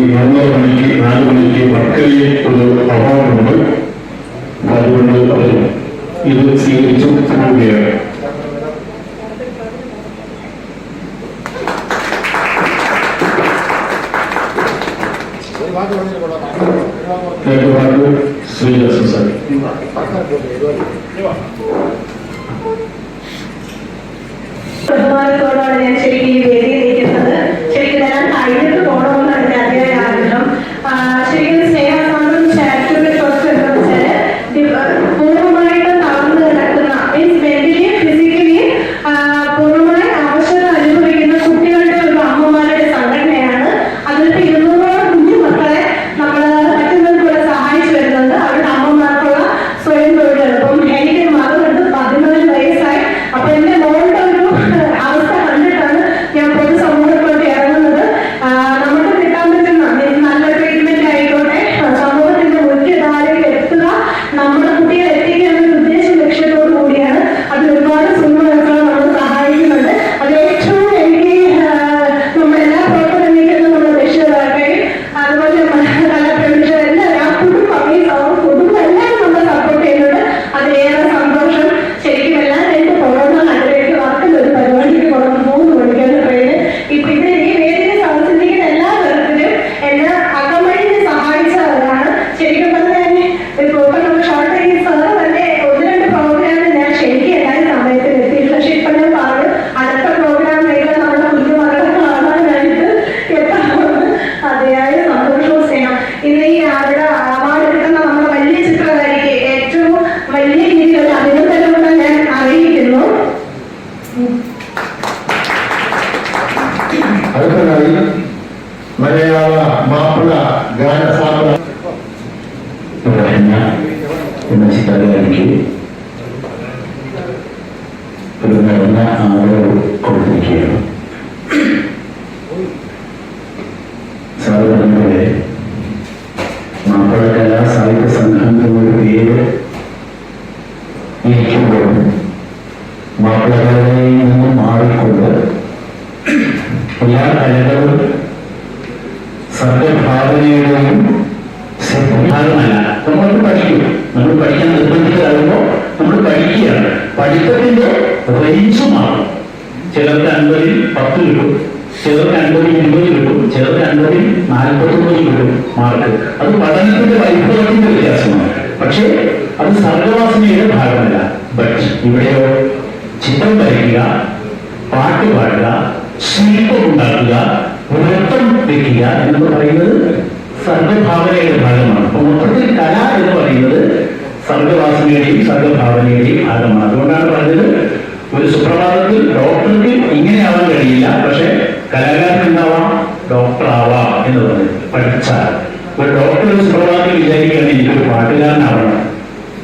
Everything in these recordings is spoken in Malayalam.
മൂന്നര മണിക്ക് നാല് മണിക്ക് വർക്കലയിൽ ഒരു അവാർഡുണ്ട് അതുകൊണ്ട് അവർ ഇത് സ്വീകരിച്ചു പോവുകയാണ് കേട്ടുപാട്ട് ശ്രീജ സംസാരിക്കും ബഹുമാനത്തോടാണ് ഞാൻ ശരിക്കും എന്ന ചിത്രകാരിക്ക് ഒരു നടന്ന ആദരവ് കൊടുത്തിരിക്കുകയാണ്. സാറ് പറഞ്ഞപോലെ മാപ്പിള കലാ സാഹിത്യ സംഘം എന്നൊരു പേര് ഇരിക്കുമ്പോൾ മാപ്പിള കലയിൽ നിന്ന് മാറിക്കൊണ്ട് എല്ലാ കലകളും സർഗഭാവനയുടെയും ഭാഗമല്ല നമ്മൾ പഠിക്കും നമ്മൾ പഠിക്കാൻ നിർബന്ധിതരാകുമ്പോൾ നമ്മൾ പഠിക്കുകയാണ്. പഠിത്തത്തിന്റെ റേഞ്ച് മാറും. ചിലർക്ക് അൻപതിൽ പത്ത് കിട്ടും. ചിലർക്ക് അൻപതിൽ ഇരുപത് കിട്ടും. ചിലർക്ക് അൻപതിൽ നാൽപ്പത്തൊമ്പത് കിട്ടും മാർക്ക്. അത് പഠനത്തിന്റെ വൈഭവത്തിന്റെ വ്യത്യാസമാണ്. പക്ഷേ അത് സർഗവാസനയുടെ ഭാഗമല്ല. ബട്ട് ഇവിടെയോ ചിത്രം വരയ്ക്കുക പാട്ട് പാടുക ശില്പം ഉണ്ടാക്കുക നൃത്തം വെക്കുക എന്ന് പറയുന്നത് സർഗഭാവനയുടെ ഭാഗമാണ്. അപ്പൊ മൊത്തത്തിൽ കല എന്ന് പറയുന്നത് സർഗവാസനയുടെയും സർഗഭാവനയുടെയും ഭാഗമാണ് അതുകൊണ്ടാണ് പറഞ്ഞത് ഒരു സുപ്രഭാതത്തിൽ ഡോക്ടർക്ക് ഇങ്ങനെ ആവാൻ കഴിയില്ല പക്ഷെ കലാകാരൻ എന്താവാം? ഡോക്ടർ ആവാം എന്ന് പറഞ്ഞത് പഠിച്ചാൽ ഒരു ഡോക്ടർ ഒരു സുപ്രഭാതത്തിൽ വിചാരിക്കുകയാണ് എനിക്കൊരു പാട്ടുകാരനാവണം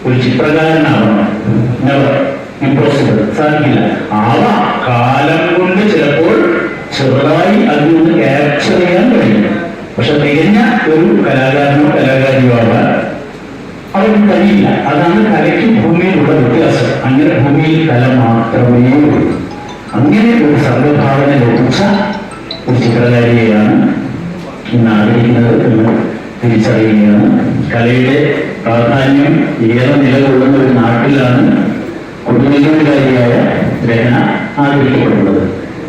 ഒരു ചിത്രകാരനാവണം. ഇമ്പോസിബിൾ സാധിക്കില്ല. ആവാം. കാലം കൊണ്ട് ചിലപ്പോൾ ചെറുതായി അതിനൊന്ന് ക്യാപ്ചർ ഭൂമിയിൽ കല മാത്രമേ ഉള്ളൂ. അങ്ങനെ ഒരു സർവഭാവന ലഭിച്ച ഒരു ചിത്രകാരിയെയാണ് ഇന്ന് ആഗ്രഹിക്കുന്നത് എന്ന് തിരിച്ചറിയുകയാണ്. കലയുടെ പ്രാധാന്യം ഏറെ നിലകൊള്ളുന്ന ഒരു നാട്ടിലാണ് കുടുംബകാരിയായ രഹന ആഗ്രഹിക്കപ്പെടുന്നത്.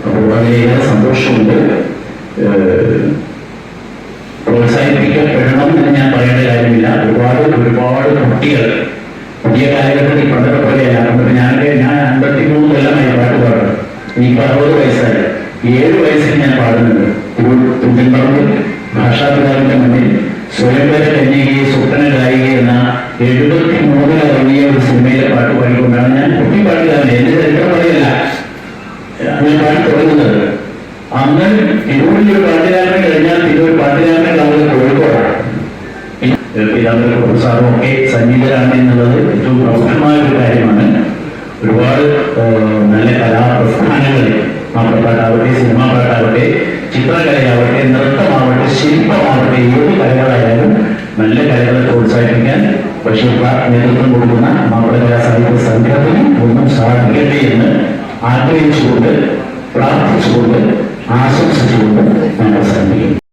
അപ്പോൾ വളരെയേറെ സന്തോഷമുണ്ട്. പ്രോത്സാഹിപ്പിക്കപ്പെടണം എന്ന് ഞാൻ പറയേണ്ട കാര്യമില്ല. ഒരുപാട് ഒരുപാട് കുട്ടികൾ പുതിയ കാലഘട്ടത്തിൽ തുഞ്ചൻപറമ്പ് ഭാഷാപിതാവിന്റെ മുന്നിൽ സ്വയംവര കന്യകയെ സ്വപ്ന ഗായിക എന്ന എഴുപത്തി മൂന്നിൽ ഇറങ്ങിയ ഒരു സിനിമയിലെ പാട്ട് പാടിക്കൊണ്ടാണ് ഞാൻ കുട്ടി പാടിയതാണ്. എന്റെ ചരിത്രം പറയല്ല. ഞാൻ പാട്ട് തുടങ്ങുന്നത്. അന്ന് തിരൂരിൽ ഒരു പാട്ടുകാരനെ കഴിഞ്ഞാൽ തിരൂർ പാട്ടുകാരനെ കാണുന്നത് കോഴിക്കോടാണ്. പിതാവിന്റെ സന്നിധരാണ് എന്നുള്ളത് നേതൃത്വം കൊടുക്കുന്ന മംഗളകര സാഹിത്യ സംഘത്തിന് ഒന്നും സാധിക്കട്ടെ എന്ന് ആഗ്രഹിച്ചുകൊണ്ട് പ്രാർത്ഥിച്ചുകൊണ്ട് ആശംസിച്ചുകൊണ്ട് ഞാൻ അവസാനിപ്പിക്കുന്നു